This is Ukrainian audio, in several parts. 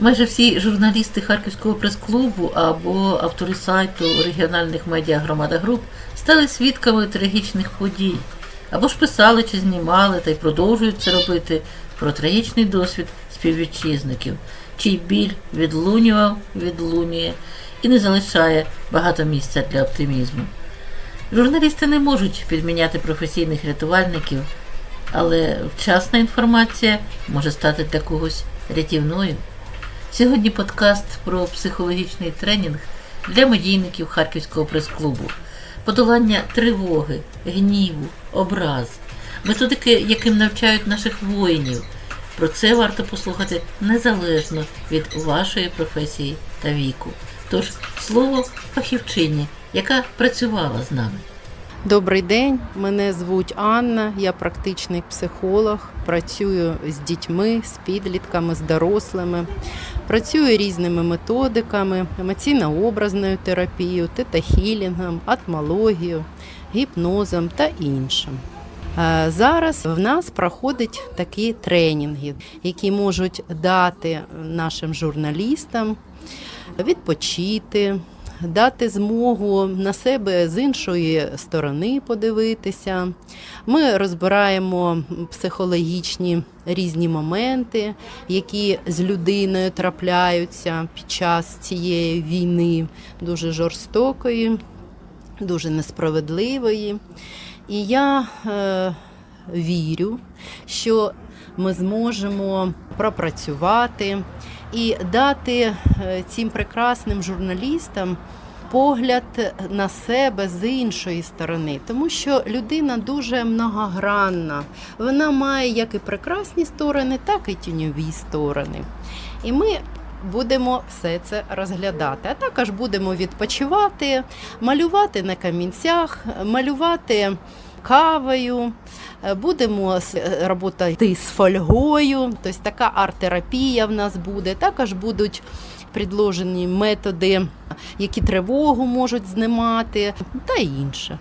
Майже всі журналісти Харківського прес-клубу або автори сайту регіональних медіа Громада Груп стали свідками трагічних подій, або ж писали чи знімали та й продовжують це робити про трагічний досвід співвітчизників, чий біль відлунював, відлунює і не залишає багато місця для оптимізму. Журналісти не можуть підміняти професійних рятувальників, але вчасна інформація може стати для когось рятівною. Сьогодні подкаст про психологічний тренінг для медійників Харківського прес-клубу, подолання тривоги, гніву, образ, методики, яким навчають наших воїнів. Про це варто послухати незалежно від вашої професії та віку. Тож слово фахівчині, яка працювала з нами. Добрий день, мене звуть Анна, я практичний психолог, працюю з дітьми, з підлітками, з дорослими. Працюю різними методиками, емоційно-образною терапією, тета-хілінгом, атмологією, гіпнозом та іншим. Е, Зараз в нас проходять такі тренінги, які можуть дати нашим журналістам відпочити, дати змогу на себе з іншої сторони подивитися. Ми розбираємо психологічні різні моменти, які з людиною трапляються під час цієї війни, дуже жорстокої, дуже несправедливої. І я е, вірю, що ми зможемо пропрацювати і дати е, цим прекрасним журналістам погляд на себе з іншої сторони, тому що людина дуже многогранна. Вона має як і прекрасні сторони, так і тіньові сторони. І ми будемо все це розглядати. А також будемо відпочивати, малювати на камінцях, малювати кавою. Е, Будемо с- е, з фольгою, тобто така арт-терапія в нас буде. Також будуть предложені методи, які тривогу можуть знімати, та інше.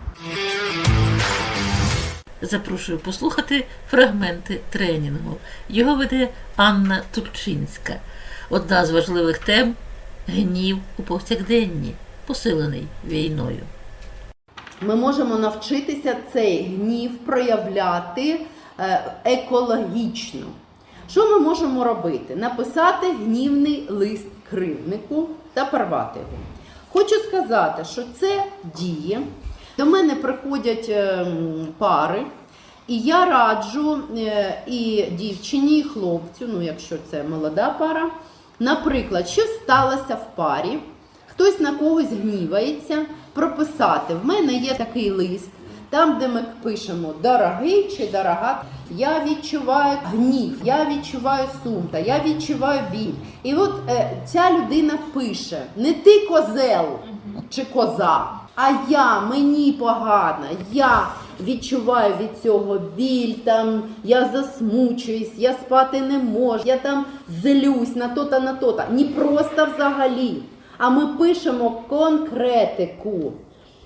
Запрошую послухати фрагменти тренінгу. Його веде Анна Турчинська. Одна з важливих тем гнів у повсякденні, посилений війною. Ми можемо навчитися цей гнів проявляти е, екологічно. Що ми можемо робити? Написати гнівний лист кривднику та порвати його. Хочу сказати, що це діє. До мене приходять е, пари, і я раджу е, і дівчині, і хлопцю, ну якщо це молода пара, наприклад, що сталося в парі, хтось на когось гнівається, прописати. В мене є такий лист, там, де ми пишемо дорогий чи дорога, я відчуваю гнів, я відчуваю сум, та я відчуваю біль. І от е, ця людина пише: не ти козел чи коза, а я, мені погано, я відчуваю від цього біль, там, я засмучуюсь, я спати не можу, я там злюсь на то-то, на то-то. Не просто взагалі. А ми пишемо конкретику.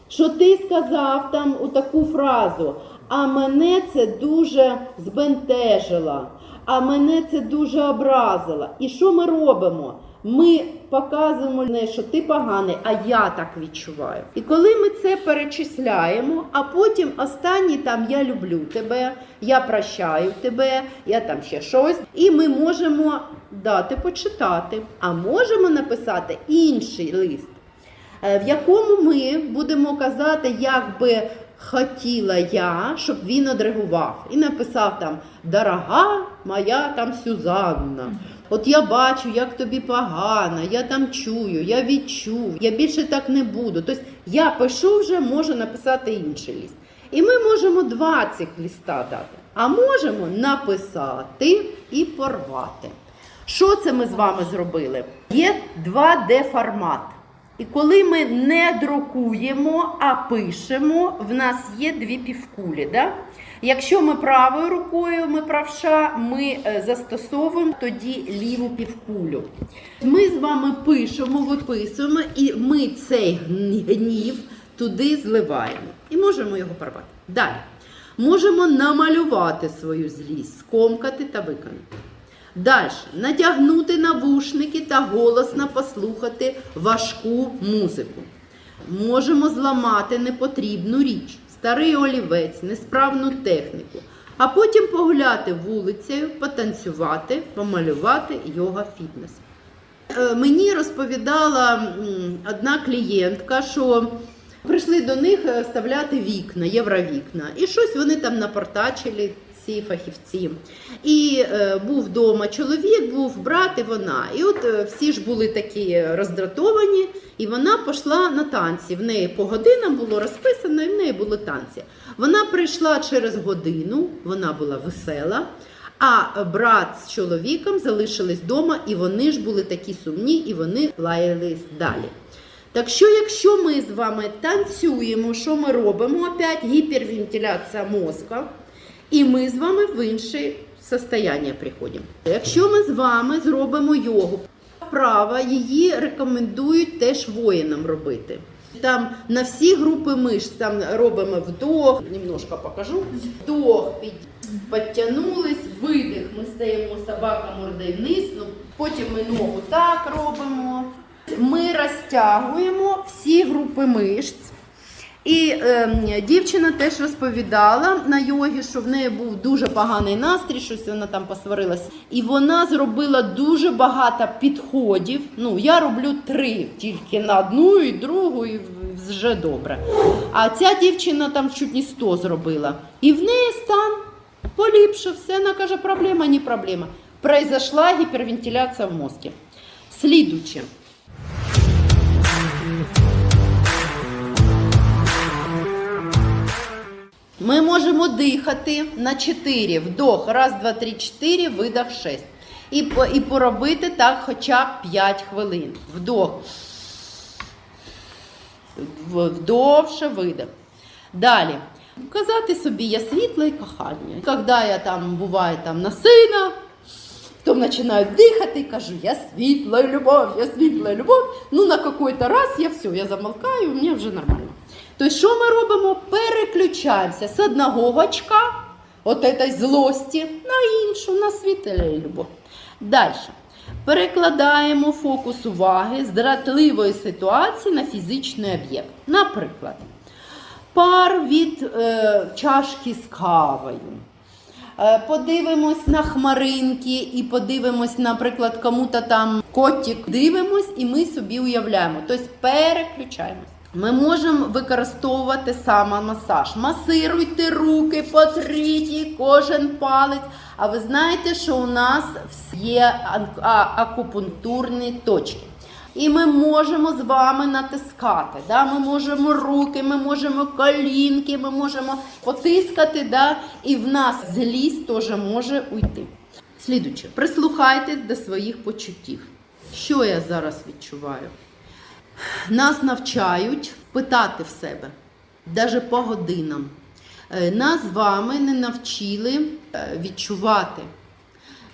Що ти сказав там у таку фразу, а мене це дуже збентежило, а мене це дуже образило. І що ми робимо? Ми показуємо, не що ти поганий, а я так відчуваю. І коли ми це перечисляємо, а потім останній там я люблю тебе, я прощаю тебе, я там ще щось, і ми можемо дати почитати, а можемо написати інший лист е, в якому ми будемо казати, як би хотіла я, щоб він одреагував. І написав там Дорога моя там Сюзанна. От я бачу, як тобі погано, я там чую, я відчув, я більше так не буду. Тобто я пишу вже, можу написати інший ліст. І ми можемо два цих ліста дати, а можемо написати і порвати. Що це ми з вами зробили? Є 2D формат. І коли ми не друкуємо, а пишемо, в нас є дві півкулі. Да? Якщо ми правою рукою, ми правша, ми е, застосовуємо тоді ліву півкулю. Ми з вами пишемо, виписуємо, і ми цей гнів туди зливаємо. І можемо його порвати. Далі. Можемо намалювати свою злість, скомкати та виконати. Далі надягнути навушники та голосно послухати важку музику. Можемо зламати непотрібну річ, старий олівець, несправну техніку, а потім погуляти вулицею, потанцювати, помалювати йога фітнес. Е, Мені розповідала одна клієнтка, що прийшли до них е, вставляти вікна, євровікна, і щось вони там напортачили, ці фахівці. І е, був вдома чоловік, був брат і вона. І от е, всі ж були такі роздратовані, і вона пішла на танці. В неї по годинам було розписано, і в неї були танці. Вона прийшла через годину, вона була весела. А брат з чоловіком залишились вдома, і вони ж були такі сумні, і вони лаялись далі. Так що, якщо ми з вами танцюємо, що ми робимо? Опять гіпервентиляція мозка, і ми з вами в інше состояння приходимо. Якщо ми з вами зробимо йогу, вправа її рекомендують теж воїнам робити. Там на всі групи мишць там робимо вдох, немножко покажу. Вдох, під, підтягнулись, видих. Ми стаємо собака мордою вниз. Ну, потім ми ногу так робимо. Ми розтягуємо всі групи мишць. І ем, дівчина теж розповідала на йогі, що в неї був дуже поганий настрій, щось вона там посварилась. І вона зробила дуже багато підходів. Ну, я роблю три тільки на одну і другу, і вже добре. А ця дівчина там чуть не 100 зробила. І в неї стан поліпшився. Вона каже, проблема, не проблема. Произошла гіпервентиляція в мозку. Слідуче. Ми можемо дихати на 4. Вдох. Раз, два, три, 4, видох 6. І, і поробити так хоча б 5 хвилин. Вдох. Вдовше видох. Далі. Казати собі, я світла і кохання. Коли я там буваю там на сина, Потом начинаю дыхать и кажу, я светлая любовь, я светлая любовь. Ну, на какой-то раз я все, я замолкаю, мені вже нормально. Тобто, що ми робимо? Переключаємося з одного гачка, от этой злості, на іншу, на любов. Далі. Перекладаємо фокус уваги з дратливої ситуації на фізичний об'єкт. Наприклад, пар від е, чашки з кавою. Е, Подивимось на хмаринки і подивимось, наприклад, кому-то там котик. Дивимось і ми собі уявляємо. Тобто переключаємось. Ми можемо використовувати самомасаж. Масируйте руки, потріть кожен палець. А ви знаєте, що у нас є акупунктурні точки. І ми можемо з вами натискати. Да? Ми можемо руки, ми можемо колінки, ми можемо потискати, да? і в нас злість теж може уйти. Слідуче, прислухайтесь до своїх почуттів. Що я зараз відчуваю? Нас навчають питати в себе, навіть по годинам. Е, Нас з вами не навчили е, відчувати.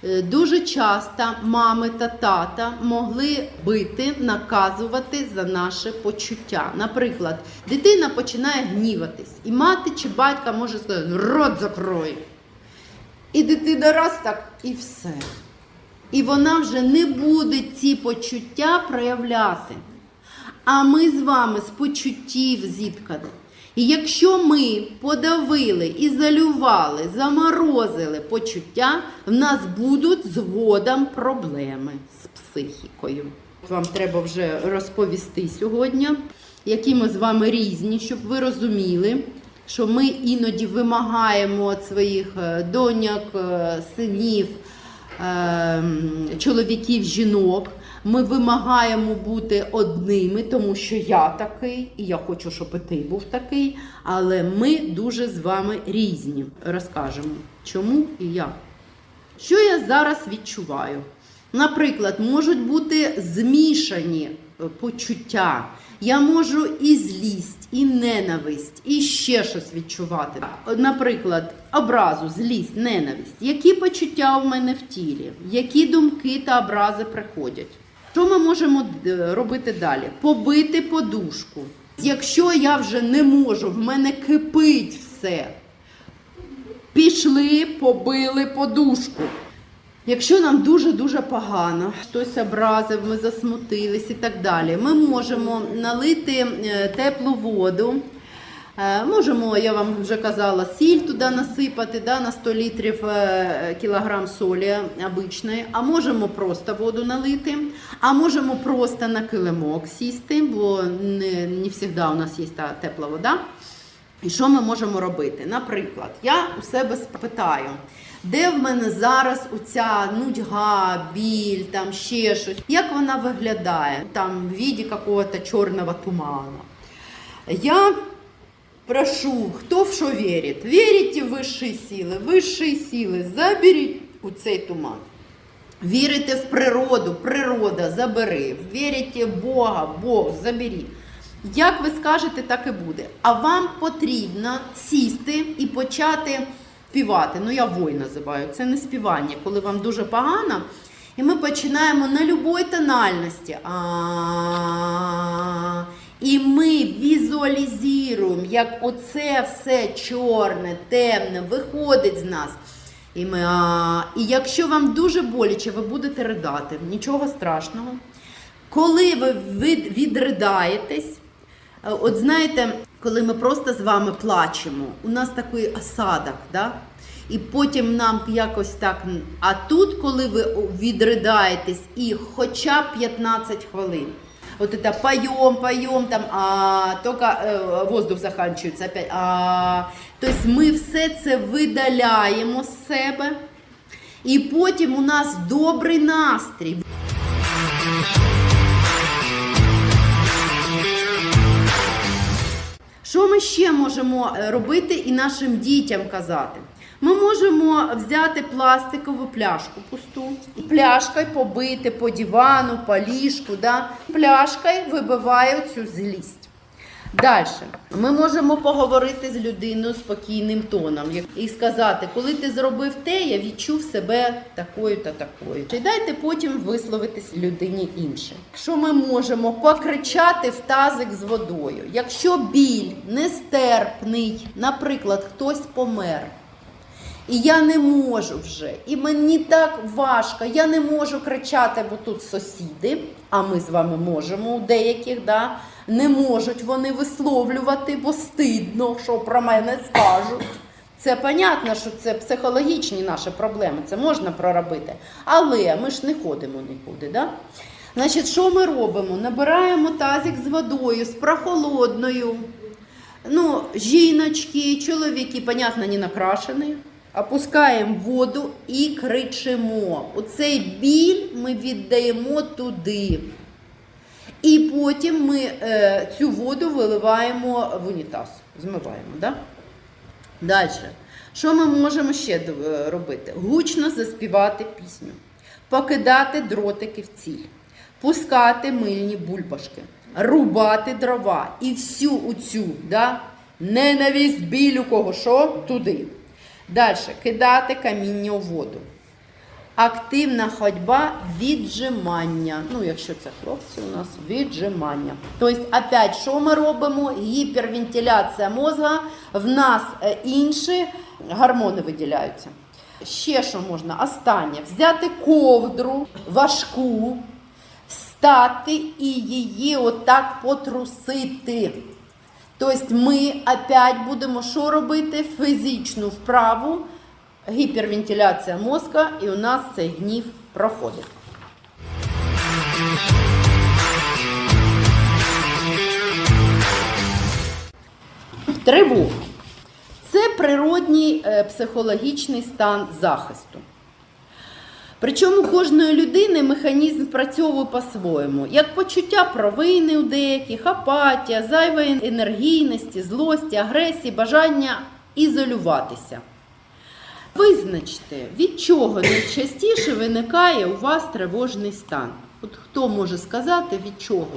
Е, Дуже часто мами та тата могли бити, наказувати за наше почуття. Наприклад, дитина починає гніватись, і мати чи батька може сказати рот закрой. І дитина раз так, і все. І вона вже не буде ці почуття проявляти. А ми з вами з почуттів зіткані. І якщо ми подавили, ізолювали, заморозили почуття, в нас будуть згодом проблеми з психікою. Вам треба вже розповісти сьогодні, які ми з вами різні, щоб ви розуміли, що ми іноді вимагаємо від своїх е, доньок, е, синів, ем, чоловіків, жінок. Ми вимагаємо бути одними, тому що я такий, і я хочу, щоб і ти був такий. Але ми дуже з вами різні. Розкажемо, чому і як. Що я зараз відчуваю? Наприклад, можуть бути змішані е, почуття. Я можу і злість, і ненависть, і ще щось відчувати. Наприклад, образу, злість, ненависть. Які почуття у мене в тілі, які думки та образи приходять. Що ми можемо е, робити далі? Побити подушку. Якщо я вже не можу, в мене кипить все. Пішли, побили подушку. Якщо нам дуже-дуже погано, хтось образив, ми засмутились і так далі, ми можемо налити е, теплу воду. Е, Можемо, я вам вже казала, сіль туди насипати да, на 100 літрів е, кілограм солі обичної, а можемо просто воду налити, а можемо просто на килимок сісти, бо не, не завжди у нас є та тепла вода. І що ми можемо робити? Наприклад, я у себе спитаю, де в мене зараз оця нудьга, біль, там ще щось, як вона виглядає там в віді какого-то чорного туману. Я прошу, хто в що вірить? Вірите в вищі сили, вищі сили, заберіть у цей туман. Вірите в природу, природа забери. Вірите в Бога, Бог заберіть. Як ви скажете, так і буде. А вам потрібно сісти і почати співати. Ну, я вой називаю. Це не співання, коли вам дуже погано. І ми починаємо на любой тональності. А І ми візуалізуємо, як оце все чорне, темне виходить з нас. І, ми, а... і якщо вам дуже боляче, ви будете ридати, нічого страшного. Коли ви від- відридаєтесь, е, от знаєте, коли ми просто з вами плачемо, у нас такий осадок, да? і потім нам якось так. А тут, коли ви відридаєтесь, і хоча б 15 хвилин. Вот это поем, поем, там, а, только э, воздух заканчивается опять. А, тобто ми все це видаляємо з себе, і потім у нас добрий настрій. Що ми ще можемо е, робити і нашим дітям казати? Ми можемо взяти пластикову пляшку пусту, пляшкою побити по дивану, по ліжку. Да? Пляшкою вибиває цю злість. Далі ми можемо поговорити з людиною спокійним тоном і сказати, коли ти зробив те, я відчув себе такою та такою. І дайте потім висловитись людині інше. Якщо ми можемо покричати в тазик з водою, якщо біль нестерпний, наприклад, хтось помер. І я не можу вже. І мені так важко. Я не можу кричати, бо тут сусіди, а ми з вами можемо у деяких, да? не можуть вони висловлювати, бо стидно, що про мене скажуть. Це понятно, що це психологічні наші проблеми, це можна проробити. Але ми ж не ходимо нікуди. Да? Значить, що ми робимо? Набираємо тазик з водою, з прохолодною. Ну, жіночки, чоловіки, понятно, не накрашені. Опускаємо воду і кричимо. Оцей біль ми віддаємо туди. І потім ми е, цю воду виливаємо в унітаз, змиваємо. Да? Далі. Що ми можемо ще е, робити? Гучно заспівати пісню, покидати дротики в ціль, пускати мильні бульбашки, рубати дрова і всю оцю да, ненависть біль у кого що туди. Далі кидати каміння у воду. Активна ходьба, віджимання. Ну, якщо це хлопці, у нас віджимання. Тобто, опять, що ми робимо? Гіпервентиляція мозга, в нас е, інші гормони виділяються. Ще що можна? Останнє. Взяти ковдру важку, встати і її отак потрусити. Тобто ми опять будемо що робити? Фізичну вправу, гіпервентиляція мозка, і у нас цей гнів проходить. Тривога. Це природній е, психологічний стан захисту. Причому кожної людини механізм працьовує по-своєму. Як почуття провини у деяких, апатія, зайвої енергійності, злості, агресії, бажання ізолюватися. Визначте, від чого найчастіше виникає у вас тривожний стан. От хто може сказати від чого?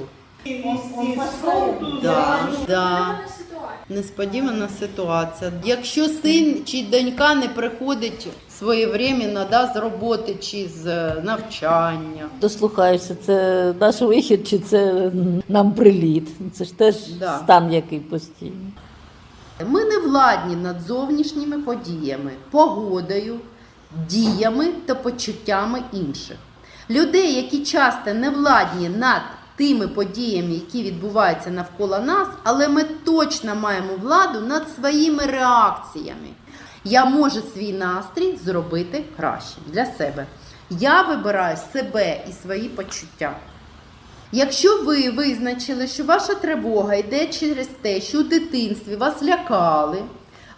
Да, да. Несподівана ситуація. Якщо син чи донька не приходить своєвременно да, з роботи чи з е, навчання. Дослухаєшся, це наш вихід, чи це нам приліт. Це ж теж Да. стан який постійний. Ми не владні над зовнішніми подіями, погодою, діями та почуттями інших. Людей, які часто не владні над тими подіями, які відбуваються навколо нас, але ми точно маємо владу над своїми реакціями. Я можу свій настрій зробити краще для себе. Я вибираю себе і свої почуття. Якщо ви визначили, що ваша тривога йде через те, що у дитинстві вас лякали,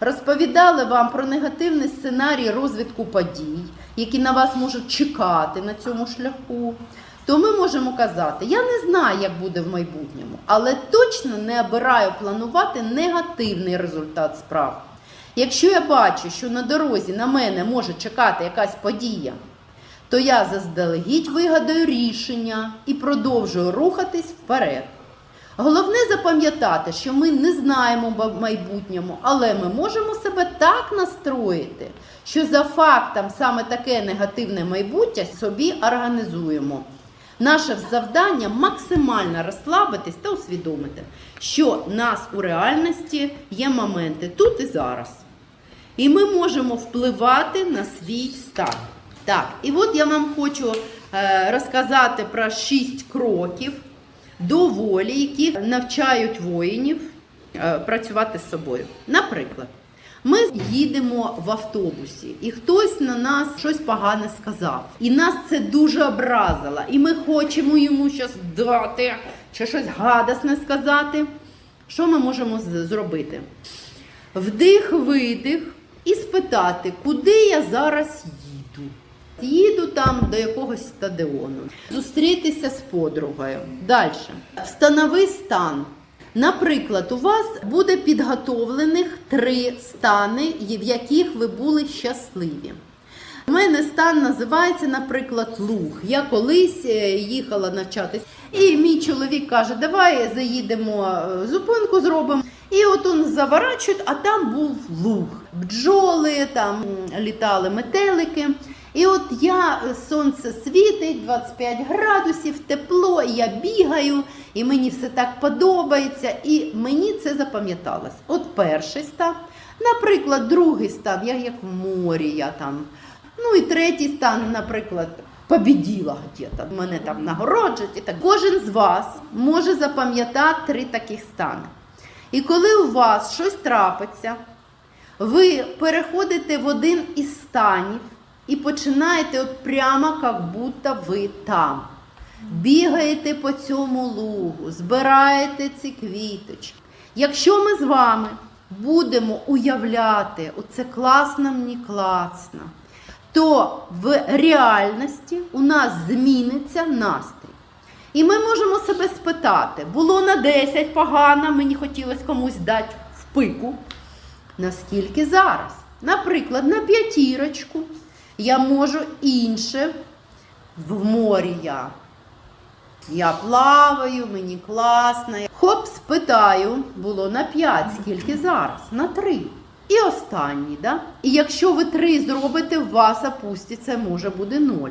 розповідали вам про негативний сценарій розвитку подій, які на вас можуть чекати на цьому шляху, то ми можемо казати: я не знаю, як буде в майбутньому, але точно не обираю планувати негативний результат справ. Якщо я бачу, що на дорозі на мене може чекати якась подія, то я заздалегідь вигадаю рішення і продовжую рухатись вперед. Головне запам'ятати, що ми не знаємо в майбутньому, але ми можемо себе так настроїти, що за фактом саме таке негативне майбуття собі організуємо. Наше завдання максимально розслабитись та усвідомити, що нас у реальності є моменти тут і зараз. І ми можемо впливати на свій стан. Так, і от я вам хочу е, розказати про шість кроків до волі, які навчають воїнів е, працювати з собою. Наприклад, ми їдемо в автобусі, і хтось на нас щось погане сказав. І нас це дуже образило. І ми хочемо йому щось дати чи щось гадасне сказати. Що ми можемо зробити? Вдих, видих і спитати, куди я зараз їду. Їду там до якогось стадіону, зустрітися з подругою. Далі. Встанови стан. Наприклад, у вас буде підготовлених три стани, в яких ви були щасливі. У мене стан називається, наприклад, луг. Я колись е, їхала навчатись, і мій чоловік каже: давай заїдемо, е, зупинку зробимо. І от он заворачують, а там був луг. Бджоли, там літали метелики. І от я е, сонце світить, 25 градусів, тепло, я бігаю, і мені все так подобається, і мені це запам'яталось. От перший стан. Наприклад, другий стан, я як в морі, я там. Ну і третій стан, наприклад, побіділа где-то, мене там нагороджують. І так. Кожен з вас може запам'ятати три таких стани. І коли у вас щось трапиться, ви переходите в один із станів і починаєте от прямо, як будто ви там. Бігаєте по цьому лугу, збираєте ці квіточки. Якщо ми з вами будемо уявляти, оце класно мені класно, то в реальності у нас зміниться настрій. І ми можемо себе спитати: було на 10 погано, мені хотілося комусь дати в пику. Наскільки зараз? Наприклад, на п'ятірочку я можу інше в морі я. Я плаваю, мені класно. Хоп, спитаю, було на 5, скільки зараз? На 3. І останній, да? І якщо ви 3 зробите, у вас опуститься, може буде 0.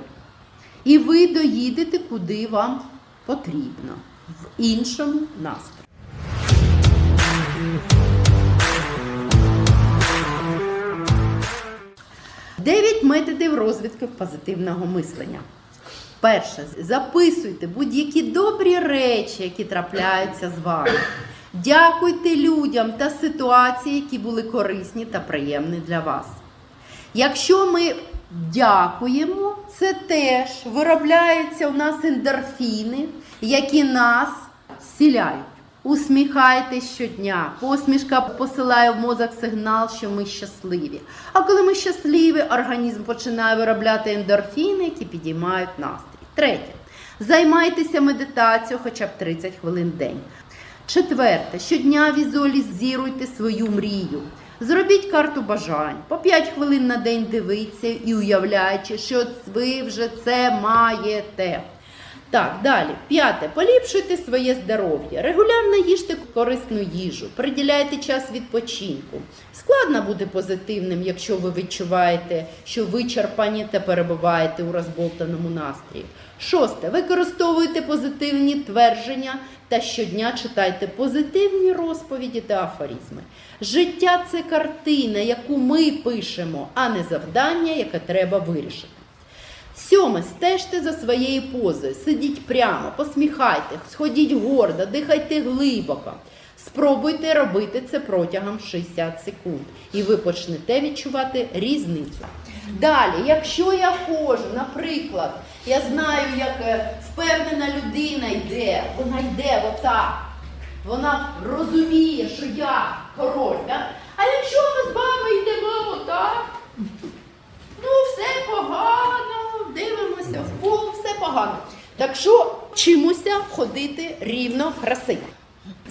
І ви доїдете, куди вам потрібно, в іншому настрої. Дев'ять методів розвитку позитивного мислення. Перше, записуйте будь-які добрі речі, які трапляються з вами. Дякуйте людям та ситуації, які були корисні та приємні для вас. Якщо ми дякуємо, це теж виробляються у нас ендорфіни, які нас зціляють. Усміхайтесь щодня. Посмішка посилає в мозок сигнал, що ми щасливі. А коли ми щасливі, організм починає виробляти ендорфіни, які підіймають настрій. Третє. Займайтеся медитацією хоча б 30 хвилин в день. Четверте, щодня візуалізуйте свою мрію. Зробіть карту бажань. По 5 хвилин на день дивіться і уявляючи, що ви вже це маєте. Так, далі. П'яте. Поліпшуйте своє здоров'я. Регулярно їжте корисну їжу, приділяйте час відпочинку. Складно бути позитивним, якщо ви відчуваєте, що вичерпані та перебуваєте у розболтаному настрої. Шосте. Використовуйте позитивні твердження та щодня читайте позитивні розповіді та афоризми. Життя це картина, яку ми пишемо, а не завдання, яке треба вирішити. Сьоме, стежте за своєю позою, сидіть прямо, посміхайте, сходіть гордо, дихайте глибоко. Спробуйте робити це протягом 60 секунд, і ви почнете відчувати різницю. Далі, якщо я ходжу, наприклад, я знаю, як е, впевнена людина йде, вона йде отак. Вона розуміє, що я король. Да? А якщо ми з вами йдемо отак, Ну, все погано, дивимося пол, все погано. Так що вчимося ходити рівно красиво.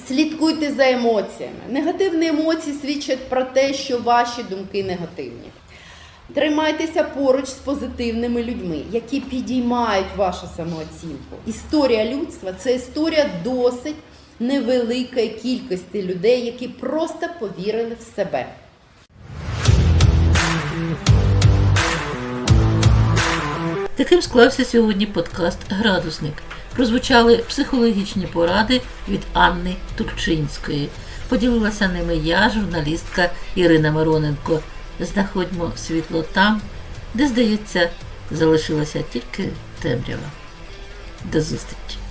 Слідкуйте за емоціями. Негативні емоції свідчать про те, що ваші думки негативні. Тримайтеся поруч з позитивними людьми, які підіймають вашу самооцінку. Історія людства це історія досить невеликої кількості людей, які просто повірили в себе. Таким склався сьогодні подкаст Градусник. Прозвучали психологічні поради від Анни Турчинської. Поділилася ними я, журналістка Ірина Мироненко. Знаходьмо світло там, де, здається, залишилася тільки темрява. До зустрічі!